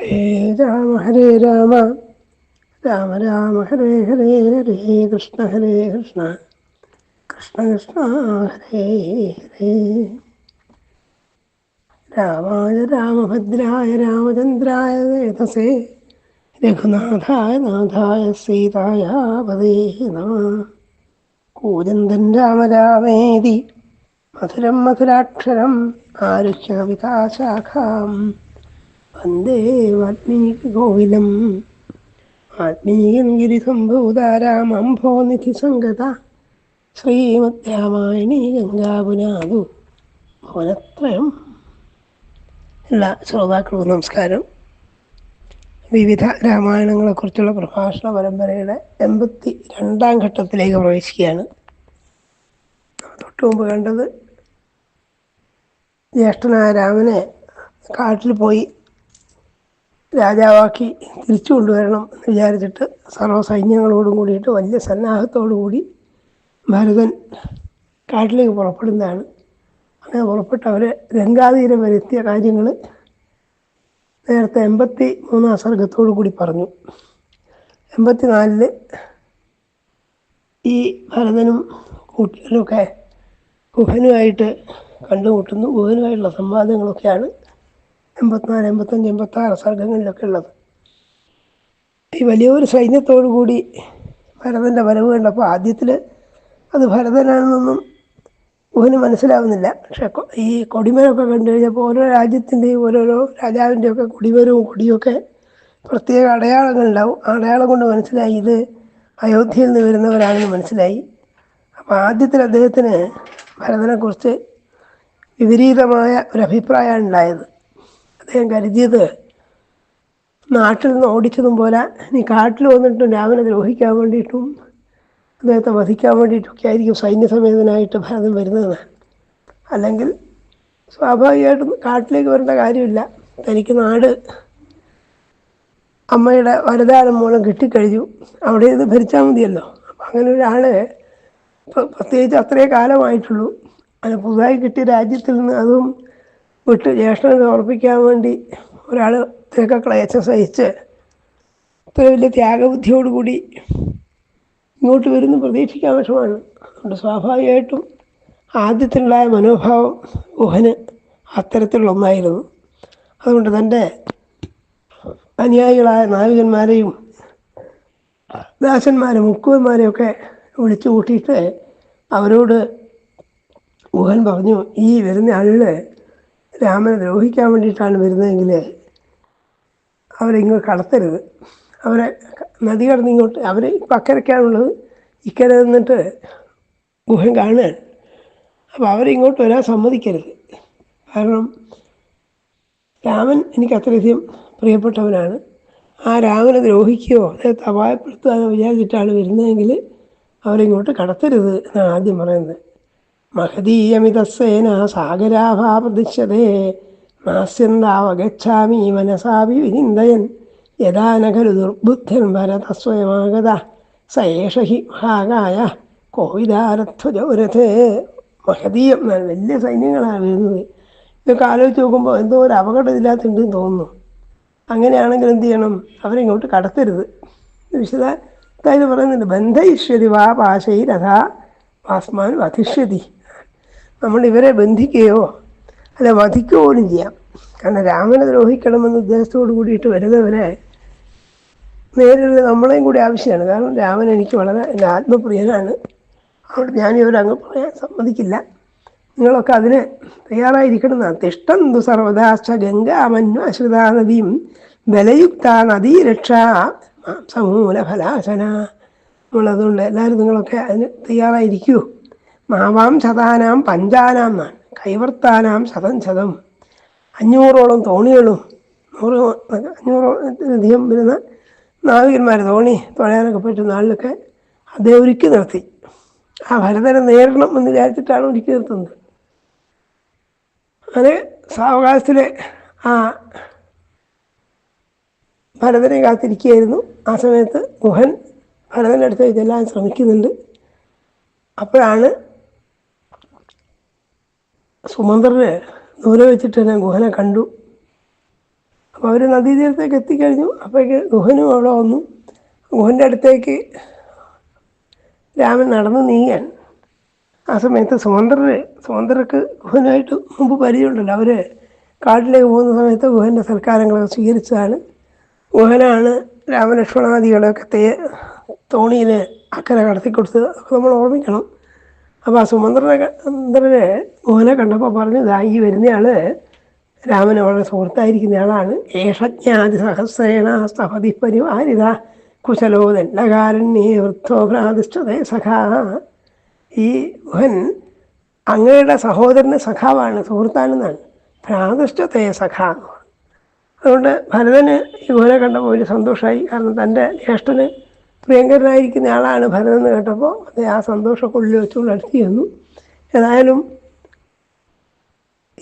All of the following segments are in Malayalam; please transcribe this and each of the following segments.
ഹരേ രാമ ഹരേ രാമ. രാമ രാമ ഹരേ ഹരേ ഹരേ കൃഷ്ണ ഹരേ കൃഷ്ണ. കൃഷ്ണ കൃഷ്ണ ഹരേ ഹരേ. രാമായ രാമഭദ്രായ രാമചന്ദ്രായ വേദസേ രഘുനാഥായ നാഥായ സീതായ പദേ നമ. കൂജന്തൻ രാമ രാമേതി. മധുരം മധുരാക്ഷരം ആരുഹ്യ വികാശാഖാം വന്ദേ വാൽമീകികോവിലം ആത്മീയം ഗിരിസംഭൂതാരാമംഭോ നിധി സംഗത. ശ്രീമദ് രാമായണി ഗംഗാപുനാഥു ഭവനത്രയം. എല്ലാ ശ്രോതാക്കൾക്കും നമസ്കാരം. വിവിധ രാമായണങ്ങളെക്കുറിച്ചുള്ള പ്രഭാഷണ പരമ്പരയുടെ എൺപത്തി രണ്ടാം ഘട്ടത്തിലേക്ക് പ്രവേശിക്കുകയാണ്. തൊട്ടു മുമ്പ് കണ്ടത് ജ്യേഷ്ഠനായ രാമനെ കാട്ടിൽ പോയി രാജാവാക്കി തിരിച്ചു കൊണ്ടുവരണം എന്ന് വിചാരിച്ചിട്ട് സർവസൈന്യങ്ങളോടും കൂടിയിട്ട് വലിയ സന്നാഹത്തോടു കൂടി ഭരതൻ കാട്ടിലേക്ക് പുറപ്പെടുന്നതാണ്. അങ്ങനെ പുറപ്പെട്ട് അവരെ ഗംഗാതീരം വരെ എത്തിയ കാര്യങ്ങൾ നേരത്തെ എൺപത്തി മൂന്നാം സർഗത്തോടു കൂടി പറഞ്ഞു. എൺപത്തി നാലിൽ ഈ ഭരതനും കൂട്ടിയവരൊക്കെ ഗുഹനുമായിട്ട് കണ്ടുമുട്ടുന്നു. ഗുഹനുമായിട്ടുള്ള സംവാദങ്ങളൊക്കെയാണ് എൺപത്തിനാല് എൺപത്തഞ്ച് എൺപത്താറ് സർഗങ്ങളിലൊക്കെ ഉള്ളത്. ഈ വലിയൊരു സൈന്യത്തോടു കൂടി ഭരതന്റെ വരവ് കണ്ടപ്പോൾ ആദ്യത്തിൽ അത് ഭരതനാണെന്നൊന്നും ഊഹന് മനസ്സിലാവുന്നില്ല. പക്ഷെ ഈ കൊടിമരമൊക്കെ കണ്ടു കഴിഞ്ഞപ്പോൾ ഓരോ രാജ്യത്തിന്റെയും ഓരോരോ രാജാവിന്റെയൊക്കെ ഒക്കെ കൊടിമരവും കൊടിയൊക്കെ പ്രത്യേക അടയാളങ്ങളുണ്ടാവും ആ അടയാളം കൊണ്ട് മനസ്സിലായി ഇത് അയോധ്യയിൽ നിന്ന് വരുന്നവരാണെന്ന് മനസ്സിലായി. അപ്പോൾ ആദ്യത്തിൽ അദ്ദേഹത്തിന് ഭരതനെക്കുറിച്ച് വിപരീതമായ ഒരു അഭിപ്രായമാണ് ഉണ്ടായത്. അദ്ദേഹം കരുതിയത് നാട്ടിൽ നിന്ന് ഓടിച്ചതും പോലെ നീ കാട്ടിൽ വന്നിട്ടും രാമനെ ദ്രോഹിക്കാൻ വേണ്ടിയിട്ടും അദ്ദേഹത്തെ വധിക്കാൻ വേണ്ടിയിട്ടൊക്കെ ആയിരിക്കും സൈന്യസമേതനായിട്ട് ഭരതൻ വരുന്നത് അല്ലെങ്കിൽ സ്വാഭാവികമായിട്ടും കാട്ടിലേക്ക് വരേണ്ട കാര്യമില്ല. തനിക്ക് നാട് അമ്മയുടെ വരദാനം മൂലം കിട്ടിക്കഴിഞ്ഞു. അവിടെ ഇത് ഭരിച്ചാൽ മതിയല്ലോ. അപ്പം അങ്ങനെ ഒരാൾ പ്രത്യേകിച്ച് അത്രേ കാലമായിട്ടുള്ളൂ. അങ്ങനെ പുതുതായി കിട്ടിയ രാജ്യത്തിൽ നിന്ന് അതും വിട്ട് ജ്യേഷ്ഠനെ സമർപ്പിക്കാൻ വേണ്ടി ഒരാൾ ഇത്രയൊക്കെ ക്ലേശം സഹിച്ച് ഇത്ര വലിയ ത്യാഗബുദ്ധിയോടുകൂടി ഇങ്ങോട്ട് വരുന്ന പ്രതീക്ഷിക്കാൻ വിഷമാണ് അതുകൊണ്ട് സ്വാഭാവികമായിട്ടും ആദ്യത്തിലുണ്ടായ മനോഭാവം ഊഹന് അത്തരത്തിലുള്ള ഒന്നായിരുന്നു. അതുകൊണ്ട് തന്റെ അനുയായികളായ നാവികന്മാരെയും ദാസന്മാരെ മുക്കുവന്മാരെയൊക്കെ വിളിച്ചു കൂട്ടിയിട്ട് അവരോട് ഊഹൻ പറഞ്ഞു ഈ വരുന്ന ആളിന് രാമനെ ദ്രോഹിക്കാൻ വേണ്ടിയിട്ടാണ് വരുന്നതെങ്കിൽ അവരെ ഇങ്ങോട്ട് കടത്തരുത്. അവരെ നദി കടന്ന് ഇങ്ങോട്ട് അവർ ഇപ്പം അക്കരയ്ക്കാണുള്ളത് ഇക്കരെ നിന്നിട്ട് ഗുഹൻ കാണുകയാണ്. അപ്പോൾ അവരിങ്ങോട്ട് വരാൻ സമ്മതിക്കരുത്. കാരണം രാമൻ എനിക്ക് അത്രയധികം പ്രിയപ്പെട്ടവനാണ്. ആ രാമനെ ദ്രോഹിക്കുകയോ അദ്ദേഹത്തെ എന്ന് വിചാരിച്ചിട്ടാണ് വരുന്നതെങ്കിൽ അവരിങ്ങോട്ട് കടത്തരുത് എന്നാണ് ആദ്യം പറയുന്നത്. മഹദീയമിതസേന സാഗരാഭാപ്രദിശ്യതേ നാസ്യന്താവഗച്ഛാമി മനസാപി വിനിന്ദയൻ. യഥാ നഖലു ദുർബുദ്ധൻ ഭരതസ്വയമാഗത. സ ഏഷ ഹി മഹാകായ കോവിദാരധ്വജൗരഥേ മഹദീയം വലിയ സൈന്യങ്ങളാണ് വരുന്നത്. ഇതൊക്കെ ആലോചിച്ച് നോക്കുമ്പോൾ എന്തോ ഒരു അപകടമില്ലാത്തുണ്ടെന്ന് തോന്നുന്നു. അങ്ങനെയാണെങ്കിൽ എന്ത് ചെയ്യണം? അവരിങ്ങോട്ട് കടത്തരുത്. വിശദ കാര്യം പറയുന്നുണ്ട് ബന്ധയിഷ്യതി വാ പാശൈരഥ വാസ്മാൻ വധിഷ്യതി. നമ്മൾ ഇവരെ ബന്ധിക്കുകയോ അല്ല വധിക്കുകയോ പോലും ചെയ്യാം. കാരണം രാമനെ ദ്രോഹിക്കണമെന്ന ഉദ്ദേശത്തോട് കൂടിയിട്ട് വരുന്നവരെ നേരിടുന്ന നമ്മളെയും കൂടി ആവശ്യമാണ്. കാരണം രാമൻ എനിക്ക് വളരെ എന്റെ ആത്മപ്രിയനാണ്. അതുകൊണ്ട് ഞാൻ ഇവരങ്ങ് പറയാൻ സമ്മതിക്കില്ല. നിങ്ങളൊക്കെ അതിന് തയ്യാറായിരിക്കണം എന്നാണ്. തിഷ്ടന്തു സർവദാശ്ച ഗംഗാമന്വ അശ്രിതാ നദിയും ബലയുക്ത നദീരക്ഷ സമൂല ഫലാശന. നമ്മളതുകൊണ്ട് എല്ലാവരും നിങ്ങളൊക്കെ അതിന് തയ്യാറായിരിക്കൂ. മാവാം ശതാനാം പഞ്ചാനാം എന്നാണ് കൈവർത്താനാം ശതം ശതം അഞ്ഞൂറോളം തോണികളും നൂറ് അഞ്ഞൂറോളം വരുന്ന നാവികന്മാർ തോണി തുഴയാനൊക്കെ പറ്റുന്ന ആളിലൊക്കെ അദ്ദേഹം ഒരുക്കി നിർത്തി. ആ ഭരതനെ നേരിടണം എന്ന് വിചാരിച്ചിട്ടാണ് ഒരുക്കി നിർത്തുന്നത്. അങ്ങനെ സാവകാശത്തിൽ ആ ഭരതനെ കാത്തിരിക്കുകയായിരുന്നു. ആ സമയത്ത് ഗുഹൻ ഭരതന്റെ അടുത്ത് ചെല്ലാൻ ശ്രമിക്കുന്നുണ്ട്. അപ്പോഴാണ് സുമന്ത്രന് ദൂരെ വെച്ചിട്ട് തന്നെ ഗുഹനെ കണ്ടു. അപ്പോൾ അവർ നദീതീരത്തേക്ക് എത്തിക്കഴിഞ്ഞു. അപ്പോഴേക്ക് ഗുഹനും അവിടെ വന്നു. ഗുഹന്റെ അടുത്തേക്ക് രാമൻ നടന്നു നീങ്ങാൻ. ആ സമയത്ത് സുമന്ത്രർ സുമന്ത്രർക്ക് ഗുഹനുമായിട്ട് മുമ്പ് പരിചയമുണ്ടല്ലോ. അവർ കാട്ടിലേക്ക് പോകുന്ന സമയത്ത് ഗുഹന്റെ സൽക്കാരങ്ങളൊക്കെ സ്വീകരിച്ചതാണ്. ഗുഹനാണ് രാമലക്ഷ്മണാദികളെയൊക്കെ തേ തോണിയിൽ അക്കരെ കടത്തിക്കൊടുത്തത്. നമ്മൾ ഓർമ്മിക്കണം അപ്പോൾ ആ സുമന്ത്രനെ ചന്ദ്രനെ കണ്ടപ്പോൾ പറഞ്ഞു ദാ ഈ വരുന്നയാൾ രാമന് വളരെ സുഹൃത്തായിരിക്കുന്ന ആളാണ്. ഏഷജ്ഞാതി സഹസ്രേണ സഹതി പരിവാരിത കുശലോ ദണ്ഡകാരണ്യേ വൃദ്ധോ ഭ്രാതിഷ്ഠതേ സഖാ. ഈ ഗുഹൻ അങ്ങയുടെ സഹോദരന് സഖാവാണ് സുഹൃത്താണെന്നാണ്. ഭ്രാതിഷ്ഠതേ സഖാ അതുകൊണ്ട് ഭരതന് ഈ ഗുഹനെ കണ്ടപ്പോൾ ഒരു സന്തോഷമായി കാരണം തന്റെ ജ്യേഷ്ഠന് പ്രിയങ്കരനായിരിക്കുന്ന ആളാണ് ഭരതൻ എന്ന് കേട്ടപ്പോൾ അത് ആ സന്തോഷമൊക്കെ ഉള്ളിൽ വെച്ചുകൊണ്ട് അടുത്ത് ചെന്നു. ഏതായാലും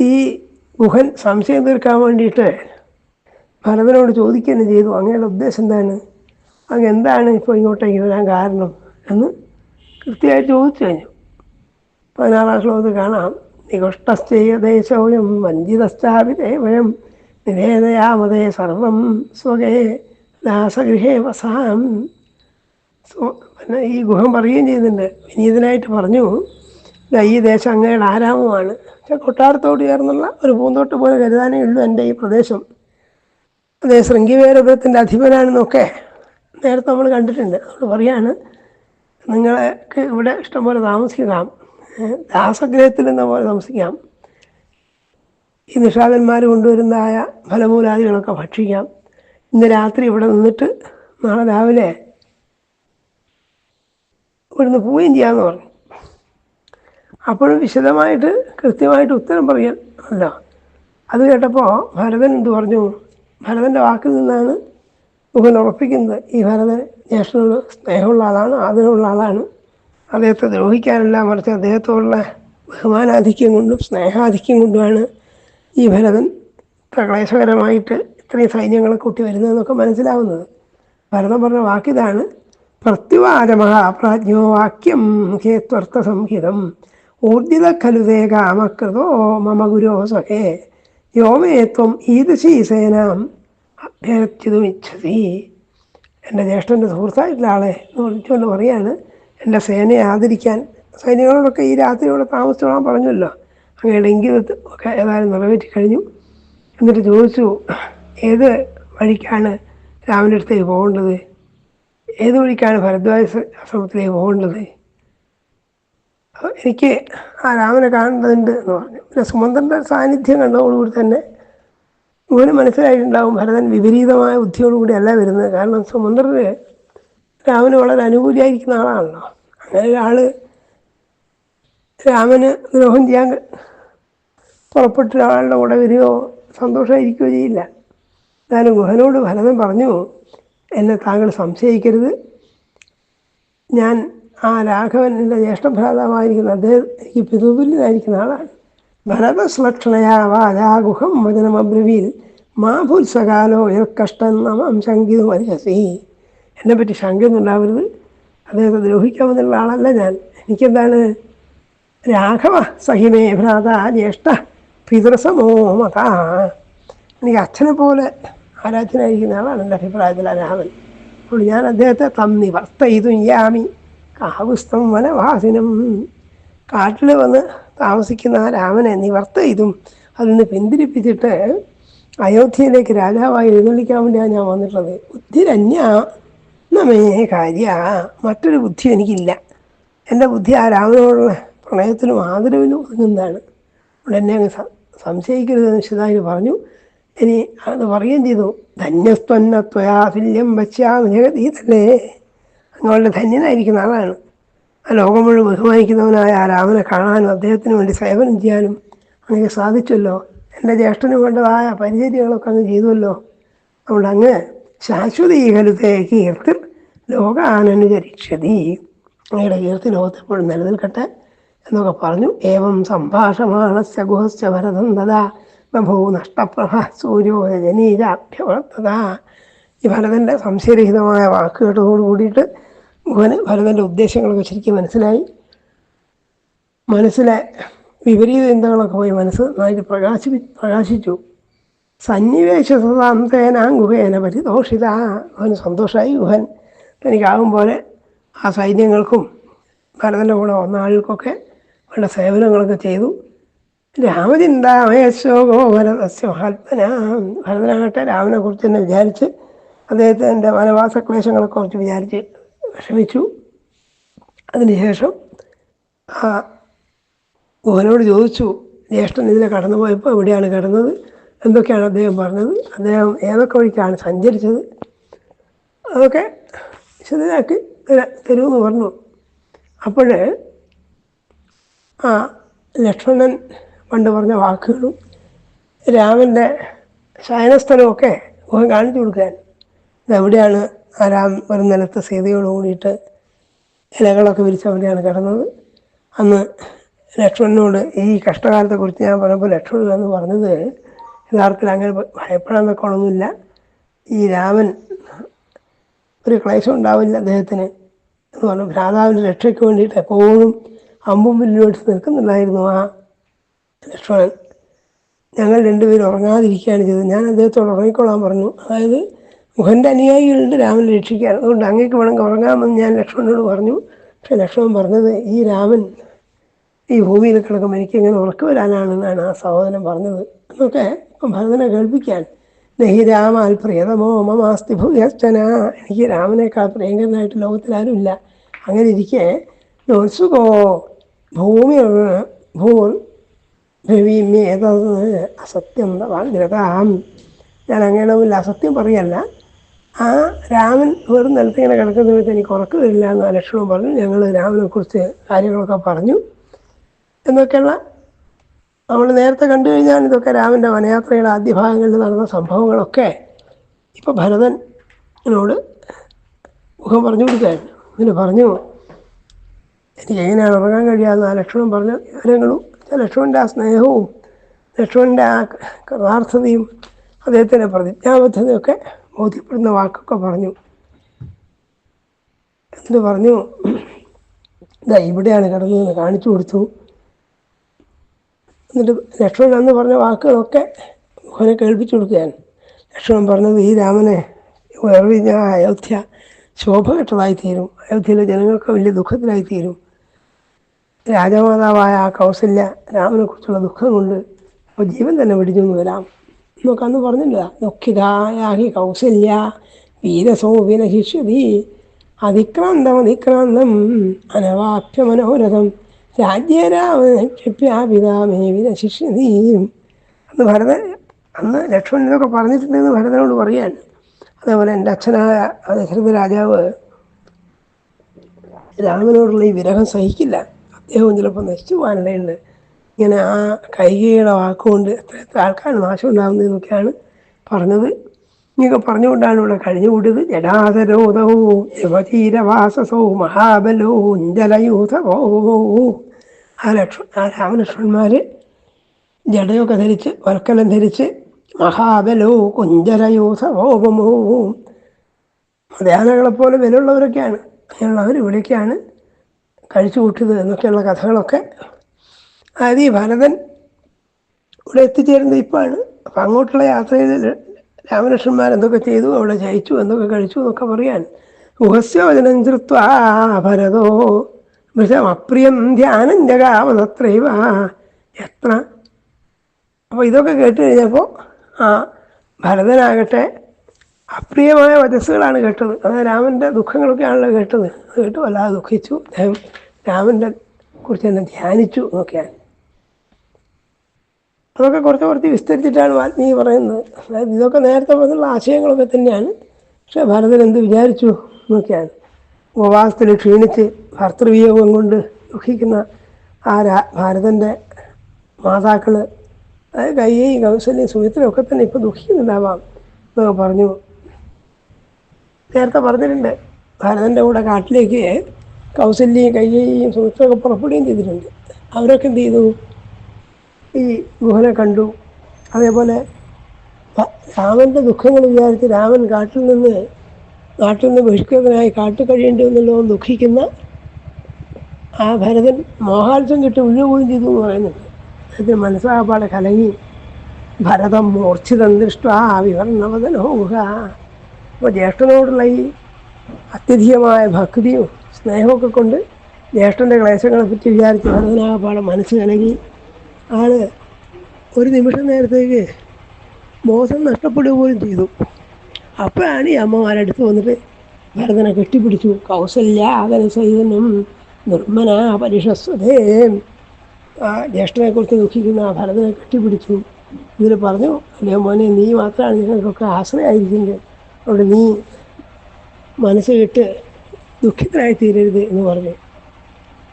ഈ ഗുഹൻ സംശയം തീർക്കാൻ വേണ്ടിയിട്ട് ഭരതനോട് ചോദിക്കുകയും ചെയ്തു. അങ്ങയുടെ ഉദ്ദേശം എന്താണ്? അങ്ങ് എന്താണ് ഇപ്പോൾ ഇങ്ങോട്ടേക്ക് വരാൻ കാരണം എന്ന് കൃത്യമായിട്ട് ചോദിച്ചു കഴിഞ്ഞു. പതിനാറാം ശ്ലോകത്ത് കാണാം. നികുഷ്ടശ്ചേയദേശോയം വഞ്ചിതശ്ചാപിതേ വയം നിവേദയാമതേ സർവം സ്വകേ ദാസഗൃഹേ വസാം. പിന്നെ ഈ ഗുഹം പറയുകയും ചെയ്യുന്നുണ്ട്. വിനീതനായിട്ട് പറഞ്ഞു "ദാ ഈ ദേശം അങ്ങയുടെ ആരാമമാണ്. പക്ഷെ കൊട്ടാരത്തോട് ചേർന്നുള്ള ഒരു പൂന്തോട്ട് പോലെ കരുതാനേ ഉള്ളൂ എന്റെ ഈ പ്രദേശം. അതേ ശൃംഗിവേരപുരത്തിന്റെ അധിപനാണെന്നൊക്കെ നേരത്തെ നമ്മൾ കണ്ടിട്ടുണ്ട്. അതുകൊണ്ട് പറയാണ് നിങ്ങൾക്ക് ഇവിടെ ഇഷ്ടംപോലെ താമസിക്കാം. ദാസഗ്രഹത്തിൽ എന്ന പോലെ താമസിക്കാം. ഈ നിഷാദന്മാർ കൊണ്ടുവരുന്നതായ ഫലമൂലാദികളൊക്കെ ഭക്ഷിക്കാം. ഇന്ന് രാത്രി ഇവിടെ നിന്നിട്ട് നാളെ രാവിലെ ഇവിടുന്ന് പോവുകയും ചെയ്യാമെന്ന് പറഞ്ഞു. അപ്പോഴും വിശദമായിട്ട് കൃത്യമായിട്ട് ഉത്തരം പറയാൻ അല്ല. അത് കേട്ടപ്പോൾ ഭരതൻ എന്ത് പറഞ്ഞു? ഭരതന്റെ വാക്കിൽ നിന്നാണ് മുഖൻ ഉറപ്പിക്കുന്നത്. ഈ ഭരതൻ ജ്യേഷ്ഠനോട് സ്നേഹമുള്ള ആളാണ് ആദരവുള്ള ആളാണ്. അദ്ദേഹത്തെ ദ്രോഹിക്കാനല്ല മറിച്ച് അദ്ദേഹത്തോടുള്ള ബഹുമാനാധിക്യം കൊണ്ടും സ്നേഹാധിക്യം കൊണ്ടുമാണ് ഈ ഭരതൻ പ്രകളേശകരമായിട്ട് ഇത്രയും സൈന്യങ്ങളെ കൂട്ടി വരുന്നതെന്നൊക്കെ മനസ്സിലാവുന്നത്. ഭരതം പറഞ്ഞ വാക്കിതാണ് പ്രത്യുവാച മഹാപ്രാജ്ഞോ വാക്യം ഹേത്വർത്ഥ സംഹിതം ഊർജിത ഖലുതേ കാമകൃതോ മമ ഗുരോ സഖേ. യോമേ ത്വം ഈദശീ സേനാം അഭ്യർത്ഥിതുമിച്ഛതി എന്റെ ജ്യേഷ്ഠന്റെ സുഹൃത്തായിട്ടുള്ള ആളെ എന്ന് വിളിച്ചുകൊണ്ട് പറയാണ് എന്റെ സേനയെ ആദരിക്കാൻ. സൈനികളോടൊക്കെ ഈ രാത്രിയോടെ താമസിച്ചോളാൻ പറഞ്ഞല്ലോ. അങ്ങയുടെ ഇംഗിതത്ത് ഒക്കെ ഏതായാലും നിറവേറ്റി കഴിഞ്ഞു. എന്നിട്ട് ചോദിച്ചു ഏത് വഴിക്കാണ് രാമന്റെ അടുത്തേക്ക് പോകേണ്ടത്? ഏത് വഴിക്കാണ് ഭരദ്വാജ ആശ്രമത്തിലേക്ക് പോകേണ്ടത്? എനിക്ക് ആ രാമനെ കാണേണ്ടതുണ്ട് എന്ന് പറഞ്ഞു. പിന്നെ സുമന്ത്രന്റെ സാന്നിധ്യം കണ്ടതോടുകൂടി തന്നെ ഇവന് മനസ്സിലായിട്ടുണ്ടാവും ഭരതൻ വിപരീതമായ ബുദ്ധിയോടുകൂടി അല്ല വരുന്നത്. കാരണം സുമന്ത്രന് രാമന് വളരെ അനുകൂലിയായിരിക്കുന്ന ആളാണല്ലോ. അങ്ങനെ ഒരാൾ രാമന് ദ്രോഹം ചെയ്യാൻ പുറപ്പെട്ട ഒരാളുടെ കൂടെ വരികയോ സന്തോഷമായിരിക്കുകയോ ചെയ്യില്ല. എന്നാലും ഗുഹനോട് ഭരതൻ പറഞ്ഞു എന്നെ താങ്കൾ സംശയിക്കരുത്. ഞാൻ ആ രാഘവൻ എന്റെ ജ്യേഷ്ഠഭ്രാതാവായിരിക്കുന്ന അദ്ദേഹം എനിക്ക് പിതൃതുല്യനായിരിക്കുന്ന ആളാണ്. ഭരതശ്ലക്ഷണയാ വാചാഗുഹം വചനമബ്രവീൽ മാഭുത്സകാലോ ഭൂത്സകാലോ യൽക്കഷ്ടം നമം ശങ്കിതു മരിഹസി എന്നെപ്പറ്റി ശങ്കയൊന്നുണ്ടാവരുത് അദ്ദേഹത്തെ ദ്രോഹിക്കാമെന്നുള്ള ആളല്ല ഞാൻ. എനിക്കെന്താണ്? രാഘവ സഹിമേ ഭ്രാത ജ്യേഷ്ഠ പിതൃസമോ മത. എനിക്ക് അച്ഛനെ പോലെ ആരാധ്യനായിരിക്കുന്ന ആളാണ് എന്റെ അഭിപ്രായത്തിൽ അനാമൻ അപ്പോൾ ഞാൻ അദ്ദേഹത്തെ തന്നി വർത്തയിതും യാമി കാവുസ്തം വനവാസിനും. കാട്ടിൽ വന്ന് താമസിക്കുന്ന ആ രാമനെ നിവർത്ത ഇതും അതിൽ നിന്ന് പിന്തിരിപ്പിച്ചിട്ട് അയോധ്യയിലേക്ക് രാജാവായി എഴുന്നള്ളിക്കാൻ വേണ്ടിയാണ് ഞാൻ വന്നിട്ടുള്ളത്. ബുദ്ധിരന്യ നമേ കാര്യ. മറ്റൊരു ബുദ്ധി എനിക്കില്ല. എന്റെ ബുദ്ധി ആ രാമനോടുള്ള പ്രണയത്തിനും ആദരവിനും ഒതുങ്ങുന്നതാണ്. അവിടെ എന്നെ അങ്ങ് സംശയിക്കരുതെന്ന് വിശദമായിട്ട് പറഞ്ഞു. ഇനി അത് പറയുകയും ചെയ്തു. ധന്യസ്ത്വന്ന ത്വയാഫില്യം വച്യാമി തന്നെ അങ്ങോട്ട് ധന്യനായിരിക്കുന്ന ആളാണ്. ആ ലോകം മുഴുവൻ ബഹുമാനിക്കുന്നവനായ ആ രാമനെ കാണാനും അദ്ദേഹത്തിന് വേണ്ടി സേവനം ചെയ്യാനും അങ്ങനെ സാധിച്ചല്ലോ. എന്റെ ജ്യേഷ്ഠന് വേണ്ടതായ പരിചര്യങ്ങളൊക്കെ അങ്ങ് ചെയ്തുവല്ലോ. അതുകൊണ്ട് അങ്ങ് ശാശ്വതീകരുതേ കീർത്തി ലോകാനനുചരിഷ്യതി അങ്ങയുടെ കീർത്തി ലോകത്തെപ്പോഴും നിലനിൽക്കട്ടെ എന്നൊക്കെ പറഞ്ഞു. ഏവം സംഭാഷമാണസ്യ ഗുഹസ്യ ഭരതം തഥാ. ബഭൂ നഷ്ടപ്രഭ സൂര്യോ രജനീജാഭ്യവർത്തത ഈ ഭരതന്റെ സംശയരഹിതമായ വാക്കുകേട്ടതോട് കൂടിയിട്ട് മുഖന് ഭരതന്റെ ഉദ്ദേശങ്ങളൊക്കെ ശരിക്കും മനസ്സിലായി. മനസ്സിലെ വിപരീത ചിന്തകളൊക്കെ പോയി മനസ്സ് നന്നായിട്ട് പ്രകാശി പ്രകാശിച്ചു. സന്നിവേശ സതാന്തേന ഗുഹേന പരിതോഷിത. അവന് സന്തോഷമായി ഗുഹൻ. തനിക്കാകും പോലെ ആ സൈന്യങ്ങൾക്കും ഭരതന്റെ കൂടെ വന്ന ആളുകൾക്കൊക്കെ വേണ്ട സേവനങ്ങളൊക്കെ ചെയ്തു. മഹാത്മന ഭരതനാകട്ടെ രാമനെ കുറിച്ച് തന്നെ വിചാരിച്ച് അദ്ദേഹത്തിന്റെ വനവാസ ക്ലേശങ്ങളെ കുറിച്ച് വിചാരിച്ച് വിഷമിച്ചു. അതിനുശേഷം ആ ഗുഹനോട് ചോദിച്ചു ജ്യേഷ്ഠൻ ഇതിലെ കടന്നു പോയപ്പോൾ എവിടെയാണ് കിടന്നത്? എന്തൊക്കെയാണ് അദ്ദേഹം പറഞ്ഞത്? അദ്ദേഹം ഏതൊക്കെ വഴിക്കാണ് സഞ്ചരിച്ചത്? അതൊക്കെ വിശദമാക്കി തരാ- തരുമെന്ന് പറഞ്ഞു. അപ്പോൾ ആ ലക്ഷ്മണൻ പണ്ട് പറഞ്ഞ വാക്കുകളും രാമന്റെ ശയനസ്ഥലമൊക്കെ കാണിച്ചു കൊടുക്കാൻ. ഇതെവിടെയാണ് ആ രാം ഒരു നിലത്ത് സീതയോട് കൂടിയിട്ട് ഇലകളൊക്കെ വിരിച്ച് അവിടെയാണ് കിടന്നത്. അന്ന് ലക്ഷ്മണനോട് ഈ കഷ്ടകാലത്തെക്കുറിച്ച് ഞാൻ പറഞ്ഞപ്പോൾ ലക്ഷ്മണൻ എന്ന് പറഞ്ഞത് യഥാർത്ഥത്തിൽ അങ്ങനെ ഭയപ്പെടാൻ ഒന്നുമില്ല ഈ രാമൻ ഒരു ക്ലേശം ഉണ്ടാവില്ല അദ്ദേഹത്തിന് എന്ന് പറഞ്ഞു. ഭ്രാതാവിന്റെ രക്ഷയ്ക്ക് വേണ്ടിയിട്ട് എപ്പോഴും അമ്പും വില്ലും എടുത്ത് നിൽക്കുന്നുണ്ടായിരുന്നു ആ ലക്ഷ്മണൻ ഞങ്ങൾ രണ്ടുപേരും ഉറങ്ങാതിരിക്കുകയാണ് ചെയ്തത്. ഞാൻ അദ്ദേഹത്തോട് ഉറങ്ങിക്കൊള്ളാൻ പറഞ്ഞു. അതായത് മുഖന്റെ അനുയായികളുണ്ട് രാമനെ രക്ഷിക്കാൻ. അതുകൊണ്ട് അങ്ങേക്ക് വേണമെങ്കിൽ ഉറങ്ങാമെന്ന് ഞാൻ ലക്ഷ്മണനോട് പറഞ്ഞു. പക്ഷേ ലക്ഷ്മണൻ പറഞ്ഞത് ഈ രാമൻ ഈ ഭൂമിയിൽ കിടക്കുമ്പോൾ എനിക്ക് ഇങ്ങനെ വരാനാണ് വരാനാണെന്നാണ് ആ സഹോദരൻ പറഞ്ഞത്. എന്നൊക്കെ ഇപ്പം ഭരതനെ കേൾപ്പിക്കാൻ. നഹി രാമാൽ പ്രിയതമോ മമാസ്തി ഭൂയശ്ചന എനിക്ക് രാമനേക്കാൾ പ്രിയങ്കരനായിട്ട് ലോകത്തിൽ ആരുമില്ല അങ്ങനെ ഇരിക്കെ നോത്സുകോ ഭൂമി ഭൂൽ ഭവീമ്യ ഏതത് അസത്യം വാഗ്രതാം ഞാൻ അങ്ങനെ ഒന്നുമില്ല. അസത്യം പറയല്ല. ആ രാമൻ വെറും നിലത്ത് ഇങ്ങനെ കിടക്കുന്ന സമയത്ത് എനിക്ക് ഉറക്ക വരില്ല എന്ന് ആ ലക്ഷ്മണൻ പറഞ്ഞു. ഞങ്ങൾ രാമനെ കുറിച്ച് കാര്യങ്ങളൊക്കെ പറഞ്ഞു. എന്നൊക്കെയുള്ള നമ്മൾ നേരത്തെ കണ്ടു കഴിഞ്ഞാൽ ഇതൊക്കെ രാമന്റെ വനയാത്രയുടെ ആദ്യ ഭാഗങ്ങളിൽ നടന്ന സംഭവങ്ങളൊക്കെ ഇപ്പോൾ ഭരതനോട് മുഖം പറഞ്ഞു കൊടുക്കുകയായിരുന്നു. ഇങ്ങനെ പറഞ്ഞു. എനിക്ക് എങ്ങനെയാണ് ഉറങ്ങാൻ കഴിയാതെ ആ ലക്ഷണം പറഞ്ഞ വിവരങ്ങളും ലക്ഷ്മണന്റെ ആ സ്നേഹവും ലക്ഷ്മണന്റെ ആ കൃതാർത്ഥതയും അദ്ദേഹത്തിന്റെ പ്രതിജ്ഞാബദ്ധതയൊക്കെ ബോധ്യപ്പെടുന്ന വാക്കൊക്കെ പറഞ്ഞു. എന്നിട്ട് പറഞ്ഞു ഇതാ ഇവിടെയാണ് കിടന്നതെന്ന് കാണിച്ചു കൊടുത്തു. എന്നിട്ട് ലക്ഷ്മണൻ അന്ന് പറഞ്ഞ വാക്കുകളൊക്കെ മോഹനെ കേൾപ്പിച്ചു കൊടുക്കുകയാണ്. ലക്ഷ്മണൻ പറഞ്ഞത് ഈ രാമനെ ഞാൻ അയോധ്യ ശോഭ കെട്ടതായി അയോധ്യയിലെ ജനങ്ങൾക്ക് വലിയ ദുഃഖത്തിലായി തീരും രാജമാതാവായ ആ കൗസല്യ രാമനെ കുറിച്ചുള്ള ദുഃഖം കൊണ്ട് അപ്പോൾ ജീവൻ തന്നെ വെടിഞ്ഞു വരാം. എന്നൊക്കെ അന്ന് പറഞ്ഞില്ല ദുഃഖിതായാഹി കൗസല്യ വീരസോപീന ശിഷ്യതി അതിക്രാന്തം അതിക്രാന്തം അനവാപ്യ മനോരഥം വിനശിഷ്യതി അന്ന് ഭരതൻ അന്ന് ലക്ഷ്മണൻ ഇതൊക്കെ പറഞ്ഞിട്ടുണ്ടെന്ന് ഭരതനോട് പറയാണ് അതേപോലെ എന്റെ അച്ഛനായ ദശരഥ രാജാവ് രാമനോടുള്ള ഈ വിരഹം സഹിക്കില്ല. അദ്ദേഹം ചിലപ്പോൾ നശിച്ചു പോകാനിടയുണ്ട് ഇങ്ങനെ ആ കൈകയുടെ വാക്കുകൊണ്ട് എത്ര എത്ര ആൾക്കാർ നാശം ഉണ്ടാകുന്നതെന്നൊക്കെയാണ് പറഞ്ഞത്. ഇങ്ങനെയൊക്കെ പറഞ്ഞുകൊണ്ടാണ് ഇവിടെ കഴിഞ്ഞുകൂടിയത്. ജടാതരോധവും യവതീരവാസസവും മഹാബലവും ജലയൂഥവും ആ ലക്ഷ്മ ആ രാമലക്ഷ്മണന്മാർ ജടയൊക്കെ ധരിച്ച് വൽക്കലം ധരിച്ച് മഹാബലോ കുഞ്ചരയൂഥവോപമവും ധ്യാനങ്ങളെ പോലെ വിലയുള്ളവരൊക്കെയാണ് അങ്ങനെയുള്ളവർ ഇവിടേക്കാണ് കഴിച്ചു കൂട്ടിയത് എന്നൊക്കെയുള്ള കഥകളൊക്കെ. അതായത് ഈ ഭരതൻ ഇവിടെ എത്തിച്ചേരുന്നത് ഇപ്പോഴാണ് അപ്പം അങ്ങോട്ടുള്ള യാത്രയിൽ രാമലക്ഷ്മന്മാർ എന്തൊക്കെ ചെയ്തു? അവിടെ ജയിച്ചു എന്തൊക്കെ കഴിച്ചു എന്നൊക്കെ പറയാൻ. ഗുഹസ്യോജനം ചൃത്വാ ഭരതോ വൃഷമപ്രിയം ധ്യാനം ജഗാവതത്രൈവ എത്ര? അപ്പോൾ ഇതൊക്കെ കേട്ട് കഴിഞ്ഞപ്പോൾ ആ ഭരതനാകട്ടെ അപ്രിയമായ വചസ്സുകളാണ് കേട്ടത്. അത് രാമന്റെ ദുഃഖങ്ങളൊക്കെയാണല്ലോ കേട്ടത്. അത് കേട്ടു വല്ലാതെ ദുഃഖിച്ചു. അദ്ദേഹം രാമന്റെ കുറിച്ച് തന്നെ ധ്യാനിച്ചു എന്നൊക്കെയാണ്. അതൊക്കെ കുറച്ച് കുറച്ച് വിസ്തരിച്ചിട്ടാണ് വാത്മീകി പറയുന്നത്. അതായത് ഇതൊക്കെ നേരത്തെ പറഞ്ഞുള്ള ആശയങ്ങളൊക്കെ തന്നെയാണ്. പക്ഷേ ഭരതൻ എന്ത് വിചാരിച്ചു എന്നൊക്കെയാണ്. ഉപവാസത്തിൽ ക്ഷീണിച്ച് ഭർത്തൃവിയോഗം കൊണ്ട് ദുഃഖിക്കുന്ന ആ രാ ഭാരതന്റെ മാതാക്കൾ അതായത് കയ്യേയും കൗശല്യം സുമിത്രയും ഒക്കെ തന്നെ ഇപ്പോൾ ദുഃഖിക്കുന്നുണ്ടാവാം എന്നൊക്കെ പറഞ്ഞു. നേരത്തെ പറഞ്ഞിട്ടുണ്ട് ഭാരതന്റെ കൂടെ കാട്ടിലേക്ക് കൗസല്യയും കയ്യേയും സുമിത്രയൊക്കെ പുറപ്പെടുകയും ചെയ്തിട്ടുണ്ട്. അവരൊക്കെ എന്ത് ചെയ്തു? ഈ ഗുഹനെ കണ്ടു. അതേപോലെ രാമന്റെ ദുഃഖങ്ങൾ വിചാരിച്ച് രാമൻ കാട്ടിൽ നിന്ന് നാട്ടിൽ നിന്ന് ബഹിഷ്കൃതനായി കാട്ടിൽ കഴിയേണ്ടി വന്നല്ലോ ദുഃഖിക്കുന്ന ആ ഭരതൻ മോഹാത്സം കിട്ടി ഉഴുപോവുകയും ചെയ്തു എന്ന് പറയുന്നുണ്ട്. അദ്ദേഹത്തിന് മനസ്സാകപ്പാടെ കലങ്ങി ഭരതം മൂർച്ഛിതം ദൃഷ്ട വിവർണവദനോഹ അപ്പോൾ ജ്യേഷ്ഠനോടുള്ള ഈ അത്യധികമായ ഭക്തിയും സ്നേഹമൊക്കെ കൊണ്ട് ജ്യേഷ്ഠന്റെ ക്ലേശങ്ങളെ പറ്റി വിചാരിച്ച് മനസ്സ് കലങ്ങി ആൾ ഒരു നിമിഷം നേരത്തേക്ക് മോശം നഷ്ടപ്പെടുക പോലും ചെയ്തു. അപ്പോഴാണ് ഈ അമ്മമാരടുത്ത് വന്നിട്ട് ഭരതനെ കെട്ടിപ്പിടിച്ചു. കൗസല്യാകന സൈതനും നിർമ്മന പരിഷസ്വതേ. ആ ജ്യേഷ്ഠനെക്കുറിച്ച് ദുഃഖിക്കുന്ന ആ ഭരതനെ കെട്ടിപ്പിടിച്ചു. ഇതിൽ പറഞ്ഞു അല്ലേ മോനെ നീ മാത്രമാണ് ഞങ്ങൾക്കൊക്കെ ആശ്രയമായിരിക്കുന്നത് അതുകൊണ്ട് നീ മനസ്സ് വിട്ട് ദുഃഖിതനായി തീരരുത് എന്ന് പറഞ്ഞു.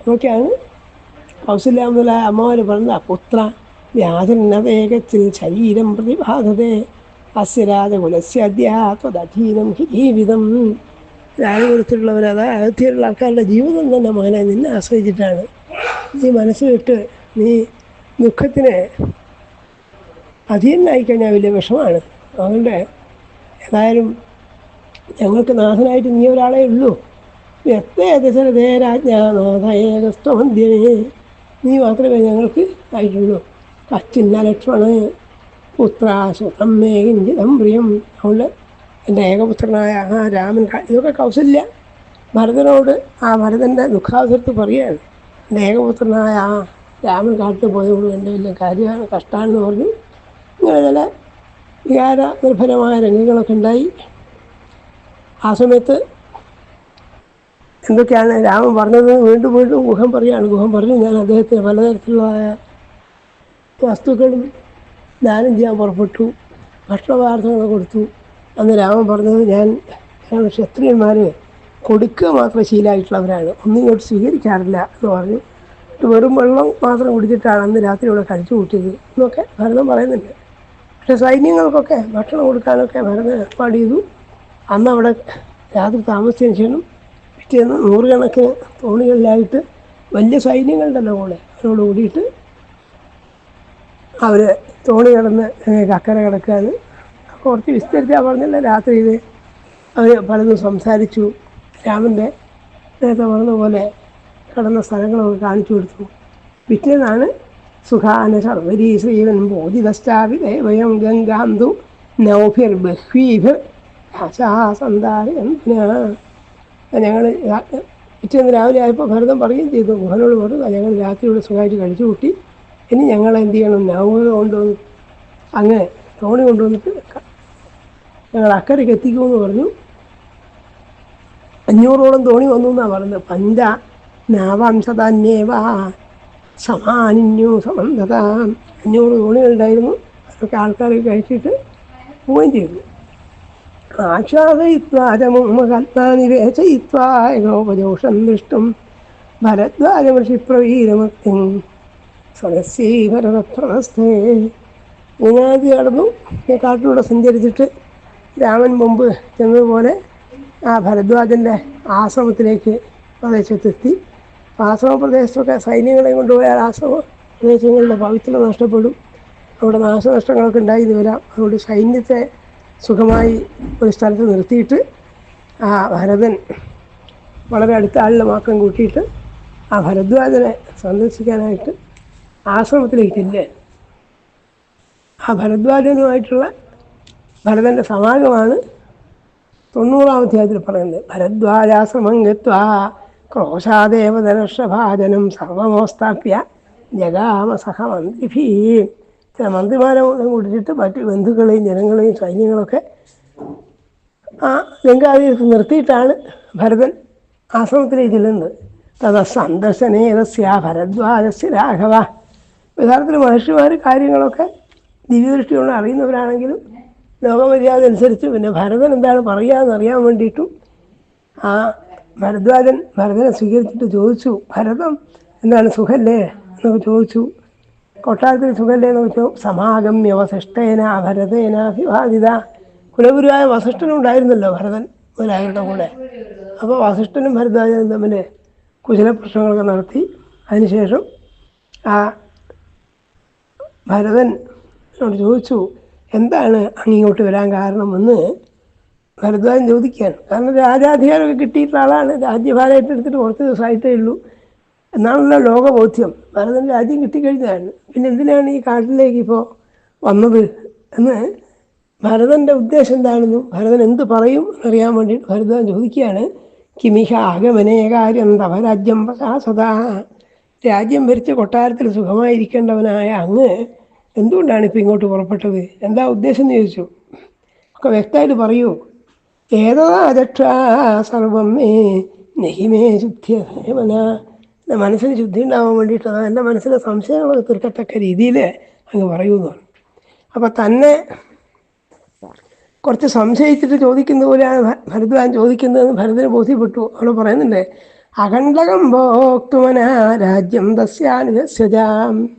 അതൊക്കെയാണ് കൗസല്യാമുതല അമ്മമാർ പറഞ്ഞ പുത്ര വ്യാധനവേഗത്തിൽ ശരീരം പ്രതിബാധതേ അസ്യരാജകുലസ്യദ്യാത്വധീനം ഹി ജീവിതം. രാജകുലത്തിലുള്ളവർ അതായത് അയോധ്യയിലുള്ള ആൾക്കാരുടെ ജീവിതം തന്നെ മകനെ നിന്നെ ആശ്രയിച്ചിട്ടാണ്. നീ മനസ്സ് വിട്ട് നീ ദുഃഖത്തിന് അധീനായിക്കഴിഞ്ഞാൽ വലിയ വിഷമാണ് അതുകൊണ്ട് ഏതായാലും ഞങ്ങൾക്ക് നാഥനായിട്ട് നീ ഒരാളേ ഉള്ളൂ. എത്തേതേ രാജ്ഞാനാഥേകസ്ത്വന്ധ്യമേ നീ മാത്രമേ ഞങ്ങൾക്ക് ആയിട്ടുള്ളൂ. കച്ചിന്ന ലക്ഷ്മണ പുത്രാസുതം മേ കിഞ്ചിതം പ്രിയം അതുകൊണ്ട് എന്റെ ഏകപുത്രനായ ആ രാമൻ ഇതൊക്കെ കൗസല്യ ഭരതനോട് ആ ഭരതന്റെ ദുഃഖാവസരത്ത് പറയുകയാണ്. എന്റെ ഏകപുത്രനായ ആ രാമൻ കാട്ടിൽ പോയതുകൊണ്ട് എന്റെ വലിയ കാര്യമാണ് കഷ്ടമാണെന്ന് പറഞ്ഞു. ഇങ്ങനെ ചില വികാര നിർഭരമായ രംഗങ്ങളൊക്കെ ഉണ്ടായി. ആ സമയത്ത് എന്തൊക്കെയാണ് രാമൻ പറഞ്ഞത്? വീണ്ടും വീണ്ടും ഗുഹം പറയുകയാണ്. ഗുഹം പറഞ്ഞു ഞാൻ അദ്ദേഹത്തിന് പലതരത്തിലുള്ളതായ വസ്തുക്കളും ദാനം ചെയ്യാൻ പുറപ്പെട്ടു. ഭക്ഷണപദാർത്ഥങ്ങൾ കൊടുത്തു. അന്ന് രാമൻ പറഞ്ഞത് ഞാൻ ഞങ്ങൾ ക്ഷത്രിയന്മാർ കൊടുക്കുക മാത്രം ശീലമായിട്ടുള്ളവരാണ്. ഒന്നും ഇങ്ങോട്ട് സ്വീകരിക്കാറില്ല എന്ന് പറഞ്ഞു. വെറും വെള്ളം മാത്രം കുടിച്ചിട്ടാണ് അന്ന് രാത്രി ഇവിടെ കഴിച്ചു കൂട്ടിയത് എന്നൊക്കെ ഭരണം പറയുന്നുണ്ട്. പക്ഷേ സൈന്യങ്ങൾക്കൊക്കെ ഭക്ഷണം കൊടുക്കാനൊക്കെ ഭരണം ഏർപ്പാട് ചെയ്തു. അന്ന് അവിടെ രാത്രി താമസിച്ചതിന് ശേഷം പിറ്റേന്ന് നൂറുകണക്കിന് തോണികളിലായിട്ട് വലിയ സൈന്യങ്ങളുണ്ടല്ലോ കൂടെ അവരോട് കൂടിയിട്ട് അവർ തോണി കിടന്ന് കക്കര കിടക്കുകയാണ് കുറച്ച് വിസ്തരിച്ചാൽ പറഞ്ഞില്ല. രാത്രിയിൽ അവർ പലതും സംസാരിച്ചു. രാമന്റെ നേരത്തെ പറഞ്ഞ പോലെ കിടന്ന സ്ഥലങ്ങളൊക്കെ കാണിച്ചു കൊടുത്തു. പിറ്റേന്നാണ് സുഖാന സർവരീ ശ്രീവൻ ദേവയം ഗംഗാന്തു നൗഭിർ ബഹ്വീഭിർ ഭാഷാസന്താരം ഞങ്ങൾ പിറ്റേന്ന് രാവിലെ ആയപ്പോൾ ഭരതം പറയുകയും ചെയ്തു. മോഹനോട് പറഞ്ഞു ഞങ്ങൾ രാത്രി ഇവിടെ സുഖമായിട്ട് കഴിച്ചു കൂട്ടി. ഇനി ഞങ്ങൾ എന്ത് ചെയ്യണം? നൗക കൊണ്ടുവന്ന് അങ്ങനെ തോണി കൊണ്ടുവന്നിട്ട് ഞങ്ങൾ അക്കരയ്ക്ക് എത്തിക്കുമെന്ന് പറഞ്ഞു. അഞ്ഞൂറോളം തോണി വന്നു എന്നാണ് പറഞ്ഞത്. പഞ്ച നാവാംശതാന്യേവ സമാനിന്യു സമന്തത. അഞ്ഞൂറ് തോണികളുണ്ടായിരുന്നു. അതൊക്കെ ആൾക്കാർ കഴിച്ചിട്ട് പോവുകയും ചെയ്തു. ആച്ഛാദയിത്വാചമുമകൽപ്പാനിവേശയിത്വായോപജോഷം ദൃഷ്ടം ഭരദ്വാജമൃഷിപ്രവീരമക്തിം സ്വരസ്യീഭരതപ്രണസ്ഥേ ഇങ്ങനാതി കടന്നു ഈ കാട്ടിലൂടെ സഞ്ചരിച്ചിട്ട് രാമൻ മുമ്പ് ചെന്നതുപോലെ ആ ഭരദ്വാജന്റെ ആശ്രമത്തിലേക്ക് പ്രദേശത്തെത്തി. ആശ്രമ പ്രദേശത്തൊക്കെ സൈന്യങ്ങളെ കൊണ്ടുപോയാൽ ആശ്രമ പ്രദേശങ്ങളുടെ പവിത്രത നഷ്ടപ്പെടും. അവിടെ നാശനഷ്ടങ്ങളൊക്കെ ഉണ്ടായി വരാം. അതുകൊണ്ട് സൈന്യത്തെ സുഖമായി ഒരു സ്ഥലത്ത് നിർത്തിയിട്ട് ആ ഭരതൻ വളരെ അടുത്ത ആളിനെ മാത്രം കൂട്ടിയിട്ട് ആ ഭരദ്വാജനെ സന്ദർശിക്കാനായിട്ട് ആശ്രമത്തിലേക്ക് ചെല്ലുക ആ ഭരദ്വാജനുമായിട്ടുള്ള ഭരതന്റെ സമാഗമാണ് തൊണ്ണൂറാം അധ്യായത്തിൽ പറയുന്നത്. ഭരദ്വാജാശ്രമം ഗത്വാ ക്രോശാദേവതരക്ഷഭാജനം സർവമോസ്താപ്യ ജഗാമസഹ സഹ മന്ത്രിഭീ മന്ത്രിമാരെ കൂട്ടിയിട്ട് മറ്റ് ബന്ധുക്കളെയും ജനങ്ങളെയും സൈന്യങ്ങളൊക്കെ ആ ഗംഗാതീരത്ത് നിർത്തിയിട്ടാണ് ഭരതൻ ആശ്രമത്തിലേക്ക് ചെല്ലുന്നത് തഥ സന്ദർശനേതസ്യ ഭരദ്വാജസ്യ രാഘവ. യഥാർത്ഥത്തിൽ മഹർഷിമാർ കാര്യങ്ങളൊക്കെ ദിവ്യദൃഷ്ടി കൊണ്ട് അറിയുന്നവരാണെങ്കിലും ലോകമര്യാദ അനുസരിച്ച് പിന്നെ ഭരതൻ എന്താണ് പറയുക അറിയാൻ വേണ്ടിയിട്ടും ആ ഭരദ്വാജൻ ഭരതനെ സ്വീകരിച്ചിട്ട് ചോദിച്ചു ഭരതം എന്താണ് സുഖല്ലേ? എന്നൊക്കെ ചോദിച്ചു. കൊട്ടാരത്തിൽ സുഖല്ലേ എന്ന് ചോദിച്ചു. സമാഗമ്യ വസിഷ്ഠേന ഭരതേന അഭിവാദിത കുലഗുരുവായ വസിഷ്ഠനും ഉണ്ടായിരുന്നല്ലോ ഭരതൻ മുതലായവരുടെ കൂടെ. അപ്പോൾ വസിഷ്ഠനും ഭരദ്വാജനും തമ്മിൽ കുശല പ്രശ്നങ്ങളൊക്കെ നടത്തി. അതിനുശേഷം ആ ഭരതൻ എന്നോട് ചോദിച്ചു എന്താണ് അങ്ങോട്ട് വരാൻ കാരണമെന്ന്? ഭരദ്വാജൻ ചോദിക്കുകയാണ്. കാരണം രാജാധികാരമൊക്കെ കിട്ടിയിട്ടുള്ള ആളാണ്. രാജ്യഭാരമായിട്ട് എടുത്തിട്ട് കുറച്ച് ദിവസമായിട്ടേ ഉള്ളൂ. എന്നാണല്ലോ ലോകബോധ്യം. ഭരതൻ രാജ്യം കിട്ടിക്കഴിഞ്ഞതാണ്. പിന്നെ എന്തിനാണ് ഈ കാട്ടിലേക്ക് ഇപ്പോൾ വന്നത്? എന്ന് ഭരതന്റെ ഉദ്ദേശം എന്താണെന്നും ഭരതൻ എന്ത് പറയും എന്നറിയാൻ വേണ്ടിയിട്ട് ഭരതൻ ചോദിക്കുകയാണ് കിമിഹ ആഗമനേകാര്യം തവ രാജ്യം സദാ രാജ്യം ഭരിച്ച കൊട്ടാരത്തിൽ സുഖമായിരിക്കേണ്ടവനായ അങ്ങ് എന്തുകൊണ്ടാണ് ഇപ്പം ഇങ്ങോട്ട് പുറപ്പെട്ടത്? എന്താ ഉദ്ദേശം എന്ന് ചോദിച്ചു. ഒക്കെ വ്യക്തമായിട്ട് പറയൂ. ഏതോ അദക്ഷ സർവം നഹിമേ നെഹിമേ ശുദ്ധിയ ഹേമന എന്റെ മനസ്സിന് ശുദ്ധി ഉണ്ടാവാൻ വേണ്ടിയിട്ട് എന്റെ മനസ്സിലെ സംശയങ്ങളൊക്കെ തീർക്കത്തക്ക രീതിയിൽ അങ്ങ് പറയുന്നതാണ് അപ്പം തന്നെ കുറച്ച് സംശയിച്ചിട്ട് ചോദിക്കുന്ന പോലെയാണ് ഭരദ്വാൻ ചോദിക്കുന്നതെന്ന് ഭരതന് ബോധ്യപ്പെട്ടു. അവിടെ പറയുന്നുണ്ട് അഖണ്ഡകം ഭോക്തുമന രാജ്യം തസ്യാനുജാം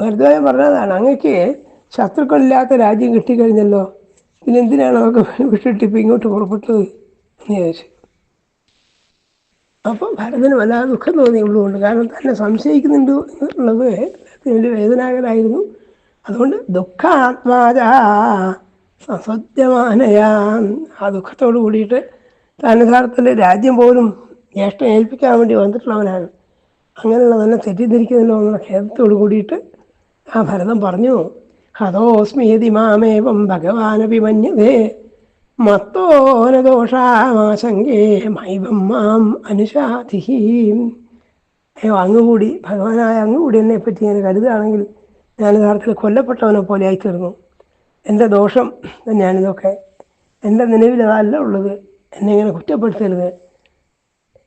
ഭരദ്വാജൻ പറഞ്ഞതാണ് അങ്ങക്ക് ശത്രുക്കളില്ലാത്ത രാജ്യം കിട്ടിക്കഴിഞ്ഞല്ലോ. പിന്നെന്തിനാണ് അവർക്ക് വിട്ടിട്ട് ഇപ്പം ഇങ്ങോട്ട് പുറപ്പെട്ടത്? എന്ന് ചോദിച്ചു. അപ്പോൾ ഭരതന് വല്ലാതെ ദുഃഖം തോന്നിയുള്ളതുകൊണ്ട് കാരണം തന്നെ സംശയിക്കുന്നുണ്ട് എന്നുള്ളത് വലിയ വേദനാകരായിരുന്നു. അതുകൊണ്ട് ദുഃഖാത്മാജ സസത്യമാനയാ ആ ദുഃഖത്തോട് കൂടിയിട്ട് യഥാർത്ഥത്തിൽ രാജ്യം പോലും ജ്യേഷ്ഠം ഏൽപ്പിക്കാൻ വേണ്ടി വന്നിട്ടുള്ളവനാണ്. അങ്ങനെയുള്ള തന്നെ തെറ്റിദ്ധരിക്കുന്നല്ലോ എന്നുള്ള ഖേദത്തോട് കൂടിയിട്ട് ആ ഭരതം പറഞ്ഞു ഹതോസ്മീതി മാമേവം ഭഗവാനപി മന്യതേ മത്തോനദോഷാമാശങ്കേ മൈവം മാം അനുശാധിഹീം അയ്യോ അങ്ങുകൂടി ഭഗവാനായ അങ്ങുകൂടി എന്നെ പറ്റി ഇങ്ങനെ കരുതുകയാണെങ്കിൽ ഞാൻ യഥാർത്ഥത്തിൽ കൊല്ലപ്പെട്ടവനെ പോലെ ആയിത്തീർന്നു. എന്റെ ദോഷം തന്നെയാണിതൊക്കെ എന്റെ നിലവിൽ അതല്ല ഉള്ളത്. എന്നെ ഇങ്ങനെ കുറ്റപ്പെടുത്തരുത്.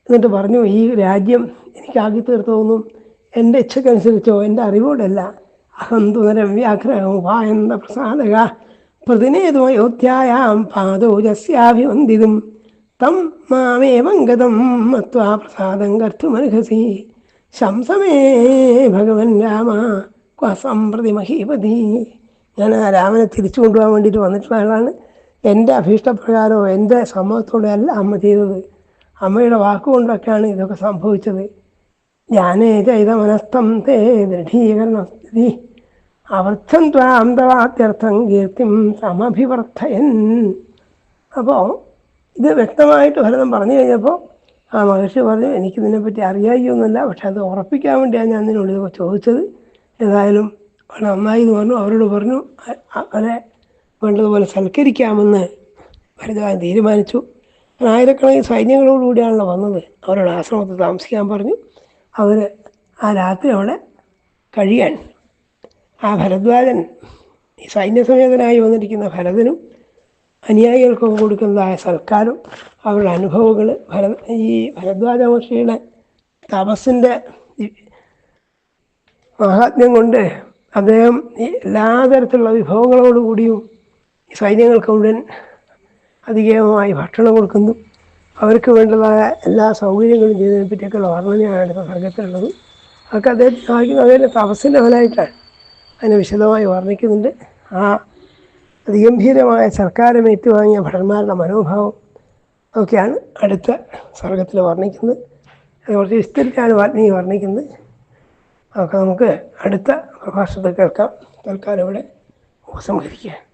എന്നിട്ട് പറഞ്ഞു ഈ രാജ്യം എനിക്കാക്കി തീർത്തോന്നും എന്റെ ഇച്ഛക്കനുസരിച്ചോ എന്റെ അറിവോടല്ല. അഹം തുനരം വായന്ത പ്രസാദക. പ്രതിനേതു അയോധ്യായാം പാദോജസ്യാഭിവന്ദിതും. തം മാമേവം ഗതം മത്വാ പ്രസാദം കർത്തുമർഹസി. ശംസമേ ഭഗവൻ രാമ ക്വസംപ്രതി മഹീപതി. ഞാൻ ആ രാമനെ തിരിച്ചു കൊണ്ടുപോകാൻ വേണ്ടിയിട്ട് വന്നിട്ടുള്ള ആളാണ് എന്റെ അഭീഷ്ടപ്രകാരമോ എന്റെ സമ്മതത്തോടെ അല്ല അമ്മ ചെയ്തത്. അമ്മയുടെ വാക്കുകൊണ്ടൊക്കെയാണ് ഇതൊക്കെ സംഭവിച്ചത്. ഞാനേ ചെയ്ത മനസ്തം തേ ദൃഢീകരണ സ്ഥിതി അവർദ്ധം ത്വാന്തവാത്യർത്ഥം കീർത്തിം സമഭിവർദ്ധയൻ. അപ്പോൾ ഇത് വ്യക്തമായിട്ട് ഭരതം പറഞ്ഞു കഴിഞ്ഞപ്പോൾ ആ മഹർഷി പറഞ്ഞു എനിക്കിതിനെപ്പറ്റി അറിയായിയൊന്നുമില്ല പക്ഷെ അത് ഉറപ്പിക്കാൻ വേണ്ടിയാണ് ഞാൻ നിന്നോട് ചോദിച്ചത്. ഏതായാലും വളരെ നന്നായി എന്ന് പറഞ്ഞു. അവരോട് പറഞ്ഞു അവരെ വേണ്ടതുപോലെ സൽക്കരിക്കാമെന്ന് ഭരതവാൻ തീരുമാനിച്ചു. ആയിരക്കണക്കിന് സൈന്യങ്ങളോടുകൂടിയാണല്ലോ വന്നത്. അവരോട് ആശ്രമത്തിൽ താമസിക്കാൻ പറഞ്ഞു. അവർ ആ രാത്രി അവിടെ കഴിയാൻ ആ ഭരദ്വാജൻ ഈ സൈന്യസമേതനായി വന്നിരിക്കുന്ന ഭരതനും അനുയായികൾക്കും കൊടുക്കുന്നതായ സൽക്കാരം അവരുടെ അനുഭവങ്ങൾ ഭര ഈ ഭരദ്വാജ മഹർഷിയുടെ തപസ്സിന്റെ മഹാത്മ്യം കൊണ്ട് അദ്ദേഹം എല്ലാ തരത്തിലുള്ള വിഭവങ്ങളോടുകൂടിയും സൈന്യങ്ങൾക്ക് മുഴുവൻ അധികമായി ഭക്ഷണം കൊടുക്കുന്നു. അവർക്ക് വേണ്ടതായ എല്ലാ സൗകര്യങ്ങളും ചെയ്തതിനെ പറ്റിയൊക്കെയുള്ള വർണനയാണ് അടുത്ത സർഗത്തിലുള്ളത് അതൊക്കെ അദ്ദേഹത്തിന് സാധിക്കുന്നത് അദ്ദേഹത്തിന്റെ തപസ്സിന്റെ ഫലമായിട്ടാണ് അതിനെ വിശദമായി വർണിക്കുന്നുണ്ട്. ആ അതിഗംഭീരമായ സർക്കാരം ഏറ്റുവാങ്ങിയ ഭടന്മാരുടെ മനോഭാവം ഒക്കെയാണ് അടുത്ത സർഗത്തിൽ വർണിക്കുന്നത്. അത് കുറച്ച് വിസ്തരിച്ചാണ് വാൽമീകി വർണിക്കുന്നത്. അതൊക്കെ നമുക്ക് അടുത്ത പ്രഭാഷണത്തിൽ കേൾക്കാം. തൽക്കാലം ഇവിടെ ഉപസംഹരിക്കുക.